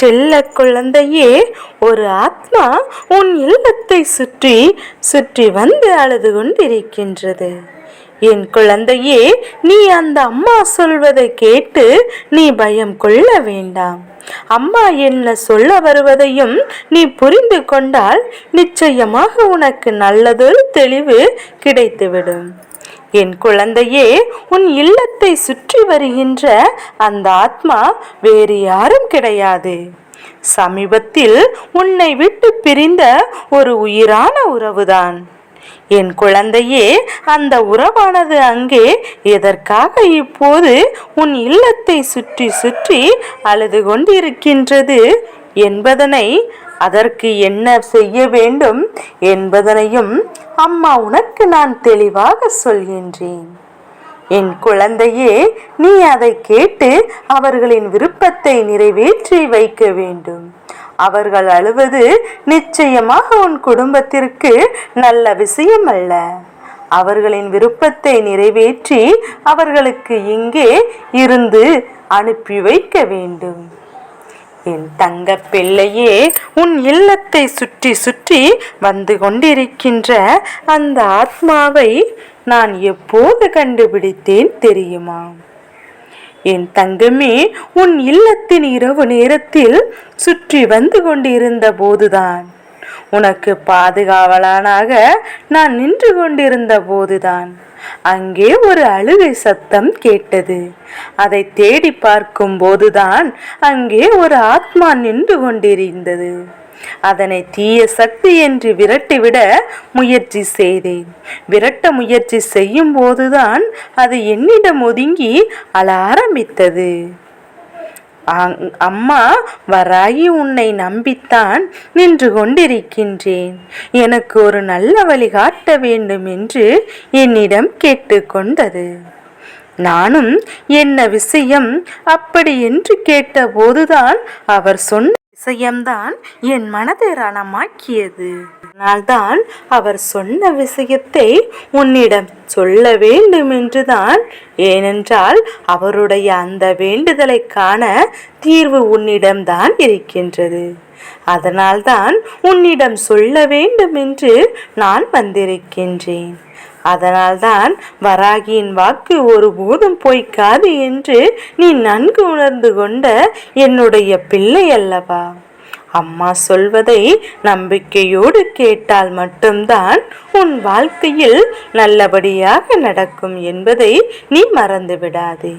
செல்ல குழந்தையே ஒரு ஆத்மா உன் இல்லத்தை சுற்றி சுற்றி வந்து அழுது கொண்டிருக்கின்றது. என் குழந்தையே நீ அந்த அம்மா சொல்வதை கேட்டு நீ பயம் கொள்ள வேண்டாம். அம்மா என்ன சொல்ல வருவதையும் நீ புரிந்து கொண்டால் நிச்சயமாக உனக்கு நல்லதொரு தெளிவு கிடைத்துவிடும். என் குழந்தையே உன் இல்லத்தை சுற்றி வருகின்ற அந்த ஆத்மா வேறு யாரும் கிடையாது. சமீபத்தில் உன்னை விட்டு பிரிந்த ஒரு உயிரான உறவுதான். என் குழந்தையே அந்த உறவானது அங்கே எதற்காக இப்போது உன் இல்லத்தை சுற்றி சுற்றி அழுது கொண்டிருக்கின்றது என்பதனை அதற்கு என்ன செய்ய வேண்டும் என்பதனையும் அம்மா உனக்கு நான் தெளிவாக சொல்கின்றேன். என் குழந்தையே நீ அதை கேட்டு அவர்களின் விருப்பத்தை நிறைவேற்றி வைக்க வேண்டும். அவர்கள் அழுவது நிச்சயமாக உன் குடும்பத்திற்கு நல்ல விஷயம் அல்ல. அவர்களின் விருப்பத்தை நிறைவேற்றி அவர்களுக்கு இங்கே இருந்து அனுப்பி வைக்க வேண்டும். என் தங்க பிள்ளையே உன் இல்லத்தை சுற்றி சுற்றி வந்து கொண்டிருக்கின்ற அந்த ஆத்மாவை நான் எப்போது கண்டுபிடித்தேன் தெரியுமா? என் தங்கமே உன் இல்லத்தின் இரவு நேரத்தில் சுற்றி வந்து கொண்டிருந்த போதுதான். உனக்கு பாதுகாவலானாக நான் நின்று கொண்டிருந்த போதுதான். அங்கே ஒரு அழுகை சத்தம் கேட்டது. அதை தேடி பார்க்கும் போதுதான் அங்கே ஒரு ஆத்மா நின்று கொண்டிருந்தது. அதனை தீய சக்தி என்று விரட்டிவிட முயற்சி செய்தேன். விரட்ட முயற்சி செய்யும் போதுதான் அது என்னிடம் ஒதுங்கி அழ ஆரம்பித்தது. அம்மா வராயி உன்னை நம்பித்தான் நின்று கொண்டிருக்கின்றேன். எனக்கு ஒரு நல்ல வழி காட்ட வேண்டும் என்று என்னிடம் கேட்டுக்கொண்டது நானும் என்ன விஷயம் அப்படி என்று கேட்டபோதுதான் அவர் சொன்ன விஷயம்தான் என் மனதை ரணமாக்கியது. அதனால்தான் அவர் சொன்ன விஷயத்தை உன்னிடம் சொல்ல வேண்டும் என்றுதான் ஏனென்றால் அவருடைய அந்த வேண்டுதலை காண தீர்வு உன்னிடம்தான் இருக்கின்றது. அதனால்தான் உன்னிடம் சொல்ல வேண்டும் என்று நான் வந்திருக்கின்றேன். அதனால்தான் வராகியின் வாக்கு ஒருபோதும் பொய்க்காது என்று நீ நன்கு உணர்ந்து கொண்ட என்னுடைய பிள்ளை அல்லவா? அம்மா சொல்வதை நம்பிக்கையோடு கேட்டால் மட்டும்தான் உன் வாழ்க்கையில் நல்லபடியாக நடக்கும் என்பதை நீ மறந்து விடாதே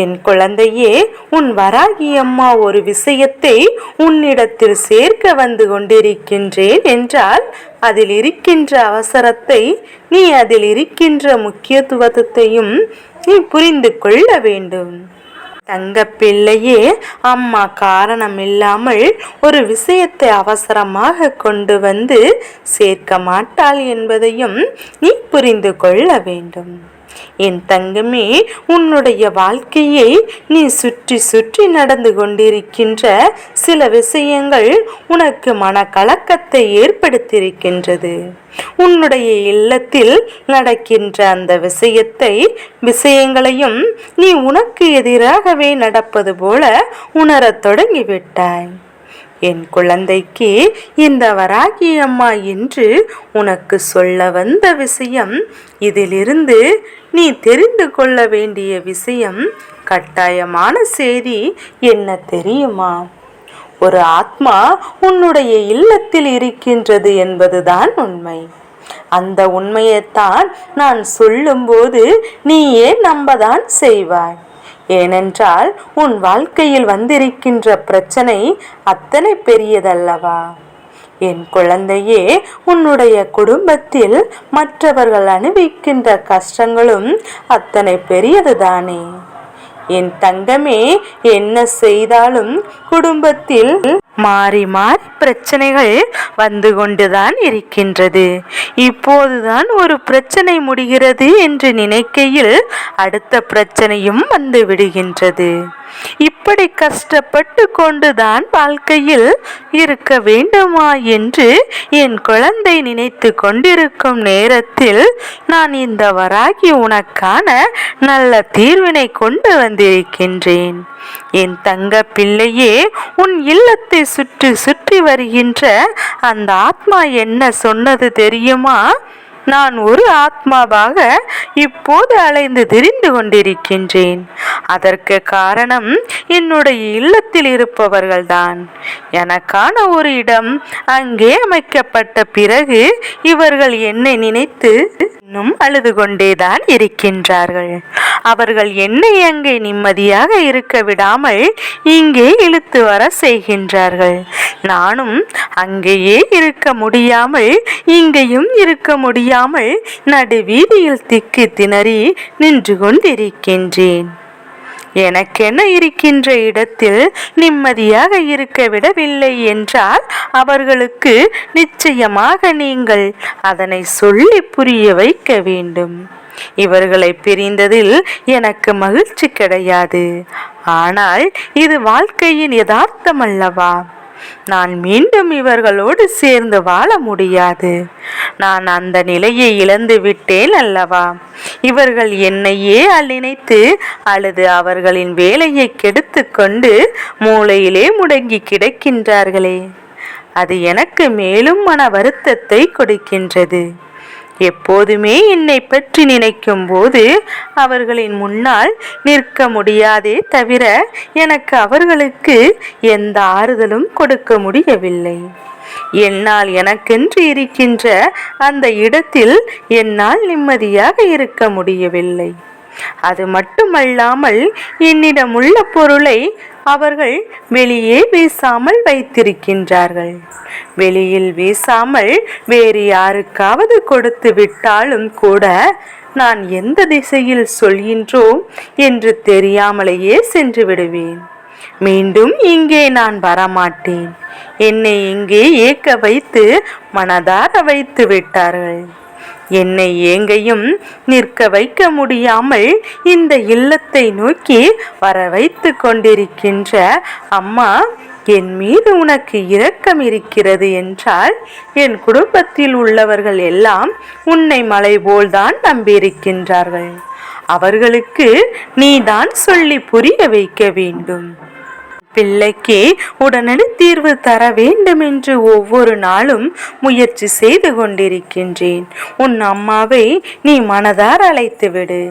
என் குழந்தையே உன் வராகி அம்மா ஒரு விஷயத்தை உன்னிடத்தில் சேர்க்க வந்து கொண்டிருக்கின்றேன் என்றால் அதில் இருக்கின்ற அவசரத்தை நீ அதில் இருக்கின்ற முக்கியத்துவத்தையும் நீ புரிந்து கொள்ள வேண்டும். தங்க பிள்ளையே அம்மா காரணம் இல்லாமல் ஒரு விஷயத்தை அவசரமாக கொண்டு வந்து சேர்க்க மாட்டாள் என்பதையும் நீ புரிந்து கொள்ள வேண்டும். என் தங்கமே உன்னுடைய வாழ்க்கையை நீ சுற்றி சுற்றி நடந்து கொண்டிருக்கின்ற சில விஷயங்கள் உனக்கு மனக்கலக்கத்தை ஏற்படுத்தியிருக்கின்றது. உன்னுடைய இல்லத்தில் நடக்கின்ற அந்த விஷயத்தை விஷயங்களையும் நீ உனக்கு எதிராகவே நடப்பது போல உணரத் தொடங்கிவிட்டாய். என் குழந்தைக்கு இந்த வராகி அம்மா என்று உனக்கு சொல்ல வந்த விஷயம் இதிலிருந்து நீ தெரிந்து கொள்ள வேண்டிய விஷயம் கட்டாயமான செய்தி என்ன தெரியுமா? ஒரு ஆத்மா உன்னுடைய இல்லத்தில் இருக்கின்றது என்பதுதான் உண்மை. அந்த உண்மையைத்தான் நான் சொல்லும்போது நீயே நம்பதான் செய்வாய். ஏனென்றால் உன் வாழ்க்கையில் வந்திருக்கின்ற பிரச்சனை அத்தனை பெரியதல்லவா? என் குழந்தையே உன்னுடைய குடும்பத்தில் மற்றவர்கள் அனுபவிக்கின்ற கஷ்டங்களும் அத்தனை பெரியதுதானே. என் தங்கமே என்ன செய்தாலும் குடும்பத்தில் மாறி மாறி பிரச்சனைகள் வந்து கொண்டுதான் இருக்கின்றது. இப்போதுதான் ஒரு பிரச்சனை முடிகிறது என்று நினைக்கையில் அடுத்த பிரச்சனையும் வந்து விடுகின்றது. இப்படி கஷ்டப்பட்டு கொண்டுதான் வாழ்க்கையில் இருக்க வேண்டுமா என்று என் குழந்தை நினைத்து கொண்டிருக்கும் நேரத்தில் நான் இந்த வராகி உனக்கான நல்ல தீர்வினை கொண்டு வந்திருக்கின்றேன். என் தங்க பிள்ளையே உன் இல்லத்தை சுற்றி சுற்றி வருகின்ற அந்த ஆத்மா என்ன சொன்னது தெரியுமா? நான் ஒரு ஆத்மாவாக இப்போது அலைந்து திரிந்து கொண்டிருக்கின்றேன். அதற்கு காரணம் என்னுடைய இல்லத்தில் இருப்பவர்கள்தான். எனக்கான ஒரு இடம் அங்கே அமைக்கப்பட்ட பிறகு இவர்கள் என்னை நினைத்து இன்னும் அழுது கொண்டேதான் இருக்கின்றார்கள். அவர்கள் என்னை அங்கே நிம்மதியாக இருக்க விடாமல் இங்கே இழுத்து வர செய்கின்றார்கள். நானும் அங்கேயே இருக்க முடியாமல் இங்கேயும் இருக்க முடியாமல் நடுவீதியில் திக்கு திணறி நின்று கொண்டிருக்கின்றேன். எனக்கென இருக்கின்ற இடத்தில் நிம்மதியாக இருக்க விடவில்லை என்றால் அவர்களுக்கு நிச்சயமாக நீங்கள் அதனை சொல்லி புரிய வைக்க வேண்டும். இவர்களை பிரிந்ததில் எனக்கு மகிழ்ச்சி கிடையாது. ஆனால் இது வாழ்க்கையின் யதார்த்தம் அல்லவா? நான் மீண்டும் இவர்களோடு சேர்ந்து வாழ முடியாது. நான் அந்த நிலையை இழந்து விட்டேன் அல்லவா? இவர்கள் என்னையே நினைத்து அல்லது அவர்களின் வேலையை கெடுத்து கொண்டு மூளையிலே முடங்கி கிடக்கின்றார்களே. அது எனக்கு மேலும் மன வருத்தத்தை கொடுக்கின்றது. எப்போதுமே என்னை பற்றி நினைக்கும் போது அவர்களின் முன்னால் நிற்க முடியாதே தவிர எனக்கு அவர்களுக்கு எந்த ஆறுதலும் கொடுக்க முடியவில்லை. என்னால் எனக்கென்று இருக்கின்ற அந்த இடத்தில் என்னால் நிம்மதியாக இருக்க முடியவில்லை. அது மட்டுமல்லாமல் என்னிடம் உள்ள பொருளை அவர்கள் வெளியே வீசாமல் வைத்திருக்கின்றார்கள். வெளியில் வீசாமல் வேறு யாருக்காவது கொடுத்து விட்டாலும் கூட நான் எந்த திசையில் சொல்கின்றோம் என்று தெரியாமலேயே சென்று விடுவேன். மீண்டும் இங்கே நான் வரமாட்டேன். என்னை இங்கே ஏக்க வைத்து மனதார வைத்து விட்டார்கள். என்னை ஏங்கையும் நிற்க வைக்க முடியாமல் இந்த இல்லத்தை நோக்கி வர வைத்து கொண்டிருக்கின்ற அம்மா என் மீது உனக்கு இரக்கம் இருக்கிறது என்றால் என் குடும்பத்தில் உள்ளவர்கள் எல்லாம் உன்னை மலை போல்தான் நம்பியிருக்கின்றார்கள். அவர்களுக்கு நீதான் சொல்லி புரிய வைக்க வேண்டும். பிள்ளைக்கு உடனடி தீர்வு தர வேண்டும் என்று ஒவ்வொரு நாளும் முயற்சி செய்து கொண்டிருக்கின்றேன். உன் அம்மாவை நீ மனதார் அழைத்து விடு.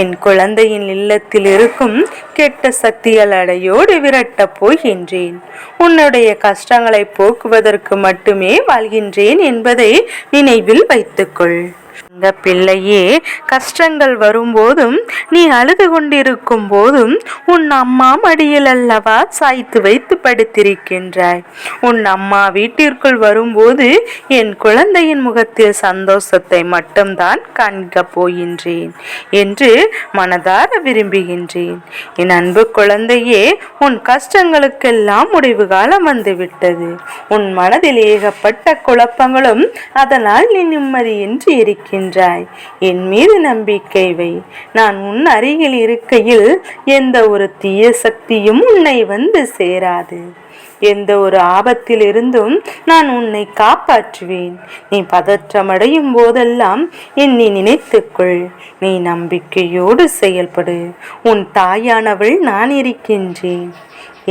என் குழந்தையின் இல்லத்தில் இருக்கும் கெட்ட சக்திகள் அடையோடு விரட்டப் போகின்றேன். உன்னுடைய கஷ்டங்களை போக்குவதற்கு மட்டுமே வாழ்கின்றேன் என்பதை நினைவில் வைத்துக்கொள். இந்த பிள்ளையே கஷ்டங்கள் வரும்போதும் நீ அழுது கொண்டிருக்கும் போதும் உன் அம்மா மடியில் அல்லவா சாய்த்து வைத்து படுத்திருக்கின்றாய். உன் அம்மா வீட்டிற்குள் வரும்போது என் குழந்தையின் முகத்தில் சந்தோஷத்தை மட்டும்தான் காண்க போகின்றேன் என்று மனதார விரும்புகின்றேன். என் அன்பு குழந்தையே உன் கஷ்டங்களுக்கெல்லாம் முடிவு காலம் வந்துவிட்டது. உன் மனதில் ஏகப்பட்ட குழப்பங்களும் அதனால் நீ நிம்மதியின்றி இருக்க இருக்கின்றாய். என் மீது நம்பிக்கை வை. நான் உன் அருகில் இருக்கையில் எந்த ஒரு தீய சக்தியும் உன்னை வந்து சேராது. எந்த ஒரு ஆபத்தில் இருந்தும் நான் உன்னை காப்பாற்றுவேன். நீ பதற்றமடையும் போதெல்லாம் என்னை நினைத்துக்கொள். நீ நம்பிக்கையோடு செயல்படு. உன் தாயானவள் நான் இருக்கின்றேன்.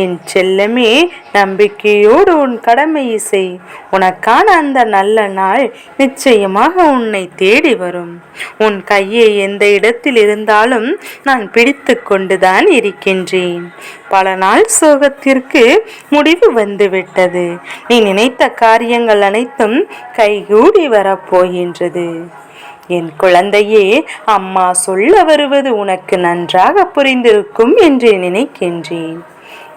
என் செல்லமே நம்பிக்கையோடு உன் கடமையை செய் உனக்கான அந்த நல்ல நாள் நிச்சயமாக உன்னை தேடி வரும். உன் கையை எந்த இடத்தில் இருந்தாலும் நான் பிடித்து கொண்டுதான் இருக்கின்றேன். பல நாள் சோகத்திற்கு முடிவு வந்துவிட்டது. நீ நினைத்த காரியங்கள் அனைத்தும் கைகூடி வரப்போகின்றது. என் குழந்தையே அம்மா சொல்ல வருவது உனக்கு நன்றாக புரிந்திருக்கும் என்று நினைக்கின்றேன்.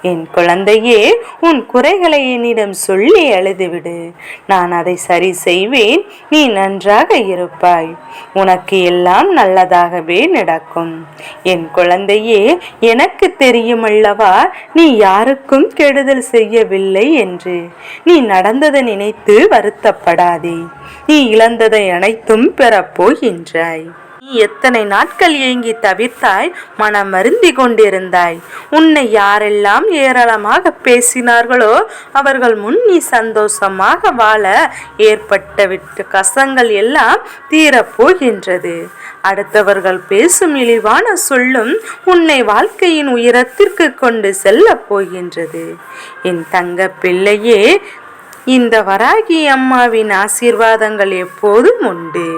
என் குழந்தையே உன் குறைகளை என்னிடம் சொல்லி அழுதுவிடு. நான் அதை சரி செய்வேன். நீ நன்றாக இருப்பாய். உனக்கு எல்லாம் நல்லதாகவே நடக்கும். என் குழந்தையே எனக்கு தெரியுமல்லவா நீ யாருக்கும் கெடுதல் செய்யவில்லை என்று. நீ நடந்ததை நினைத்து வருத்தப்படாதே. நீ இழந்ததை அனைத்தும் பெறப்போகின்றாய். எத்தனை நாட்கள் ஏங்கி தவிர்த்தாய் மனம் வருந்தி கொண்டிருந்தாய். உன்னை யாரெல்லாம் ஏராளமாக பேசினார்களோ அவர்கள் முன் நீ சந்தோஷமாக வாழ ஏற்பட்ட விட்டு கசங்கள் எல்லாம் தீரப்போகின்றது. அடுத்தவர்கள் பேசும் இழிவான சொல்லும் உன்னை வாழ்க்கையின் உயரத்திற்கு கொண்டு செல்ல போகின்றது. என் தங்க பிள்ளையே இந்த வராகி அம்மாவின் ஆசீர்வாதங்கள் எப்போதும் உண்டு.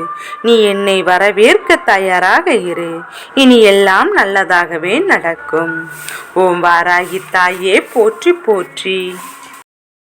நீ என்னை வரவேற்க தயாராக இரு. இனி எல்லாம் நல்லதாகவே நடக்கும். ஓம் வாராகி தாயே போற்றி போற்றி.